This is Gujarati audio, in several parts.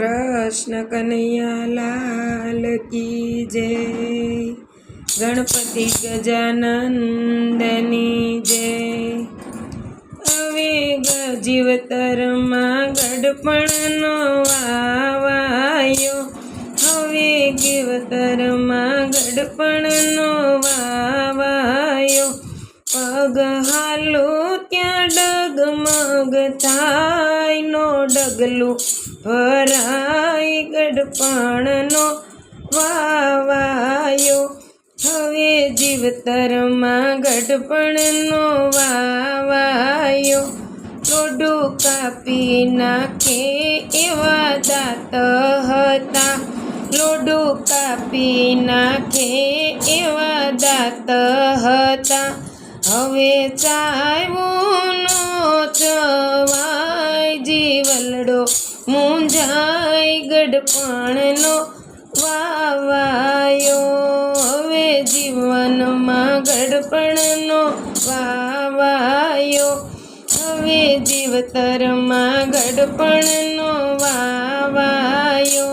કૃષ્ણ કનૈયા લાલ કી જય. ગણપતિ ગજાનંદની જય. અવેગ જીવતરમાં ગડપણનો વાવાયો. હવે જીવતરમાં ગડપણનો વાવાયો. પગ હાલો ત્યાં ડગમગ થાય નો ડગલું. ભરાય ગડપણનો વાવાયો. હવે જીવતરમાં ગડપણનો વાવાયો. ટોડું કાપી નાખે એવા દાંત હતા. લોડું કાપી નાખે એવા દાંત હતા. હવે ચાવ્યો નો મૂંઝાય ગડપણનો વાવાયો. હવે જીવનમાં ગડપણનો વાવાયો. હવે જીવતરમાં ગડપણનો વાવાયો.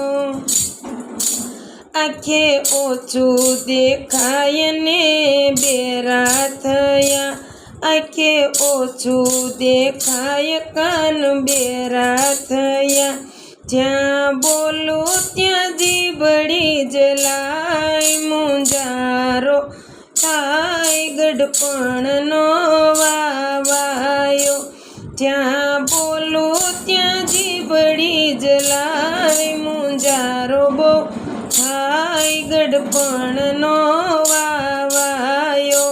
આંખે ઓછું દેખાય ને બેરા થયા. આંખે ઓછું દેખાય, કાન બેરા થયા. જ્યાં બોલો ત્યાં જીબડી જલાય, મુંજારો થાય ગઢપણનો વાવાયો. જ્યાં બોલો ત્યાં જીબડી જલાય, મુંજારો બો થાય ગઢપણનો વાવાયો.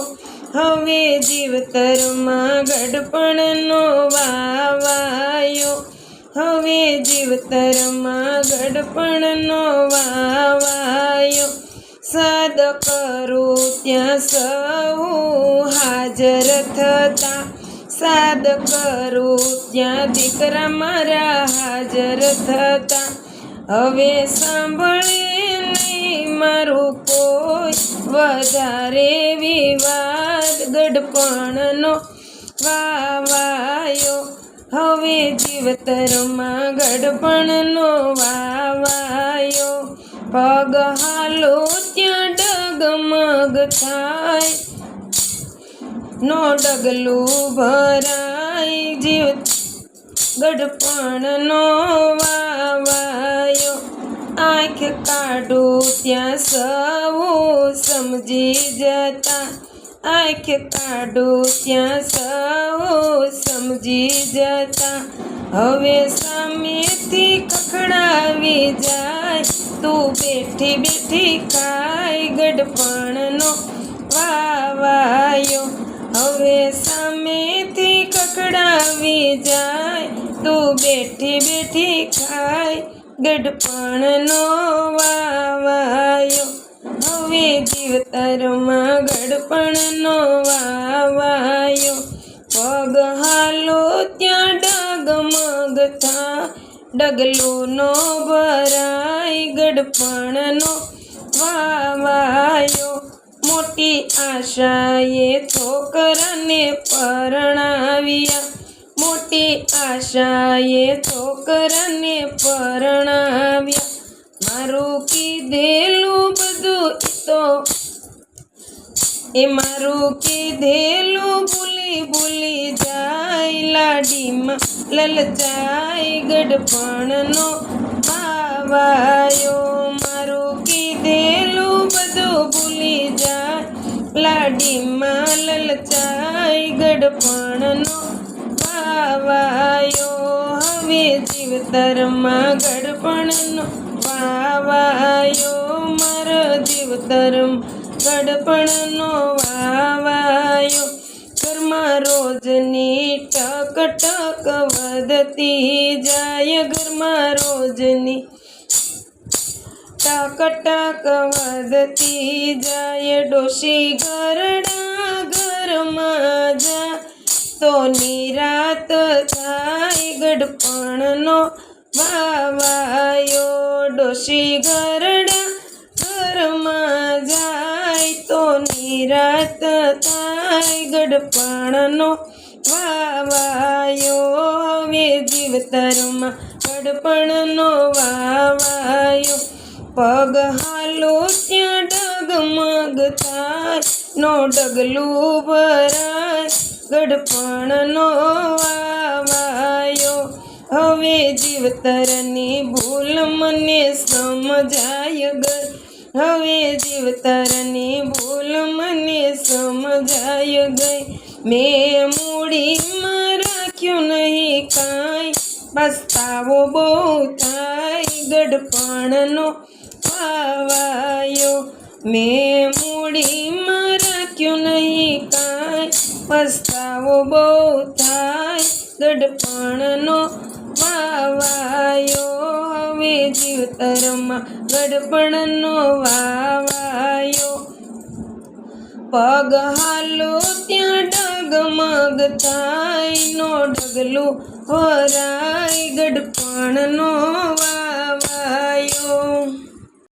હવે જીવતરમાં ગઢપણનો વાવાયો. હવે જીવતરમાં ગડપણનો વાવાયો. સાદ કરું ત્યાં સૌ હાજર થતા. સાદ કરું ત્યાં દીકરા મારા હાજર થતા. હવે સાંભળે નહીં મારું કોઈ. વધારે વિવાદ ગડપણનો વાવાયો. હવે જીવતરમાં ગડપણનો વાવાયો. પગ હાલો ત્યાં ડગમગ થાય. નો ડગલું ભરાય જીવ. ગડપણનો વાવાયો. આંખ કાઢું ત્યાં સૌ સમજી જતા. આંખ કાઢો ત્યાં સૌ સમજી જતા. હવે સામેથી કખડાવી જાય. તું બેઠી બેઠી ખાય ગડપણનો વાવાયો. હવે સામેથી કકડાવી જાય. તું બેઠી બેઠી ખાય ગડપણનો વાવાયો. હવે જીવતરમાં ગડપણનો વાવાયો. પગ હાલો ત્યાં ડગમગ થા ડગલો નો ભરાય ગડપણનો વાવાયો. મોટી આશાએ છોકરાને પરણાવ્યા. મોટી આશાએ છોકરાને પરણાવ્યા. મારું કીધેલું બધું તો, એ મારું કીધેલું ભૂલી ભૂલી જાય લાડીમાં લલચાય ગડપણનો આવાયો મારું કીધેલું બધું ભૂલી જાય લાડીમાં લલચાય ગડપણનો આવાયો હવે જીવતરમાં ગડપણનો વાવાયો મારો જીવતરમ ગડપણનો વાવાયો. ઘરમાં રોજની ટક ટક વધતી જાય, ઘરમાં રોજની ટક ટક વધતી જાય. ડોશી ગરડા ઘરમાં જા, તો નિરાત થાય ગડપણનો વાવાયો ડોશી ગરડા ઘરમાં જાય તો નિરાત થાય ગડપણનો. વાવાયો હવે જીવતરમાં ગડપણનો વાવાયો. પગ હાલો ત્યાં ડગમગ થાય નો ડગલું ભરાય. ગડપણનો વાવાયો હવે જીવતરની ભૂલ મને સમજાય ગઈ. હવે જીવતરની ભૂલ મને સમજાય ગઈ. મેં મૂડીમાં રાખ્યું નહીં કાંઈ. પસ્તાવો બહુ થાય ગડપણનો પાવાયો મેં મૂડીમાં રાખ્યું નહીં કાંઈ. પસ્તાવો બહુ થાય ગડપણનો વાવાયો હવે જીવતરમાં ગડપણનો વાવાયો. પગ હાલો ત્યાં ડગમગ થાય નો ડગલું હોરાય ગડપણનો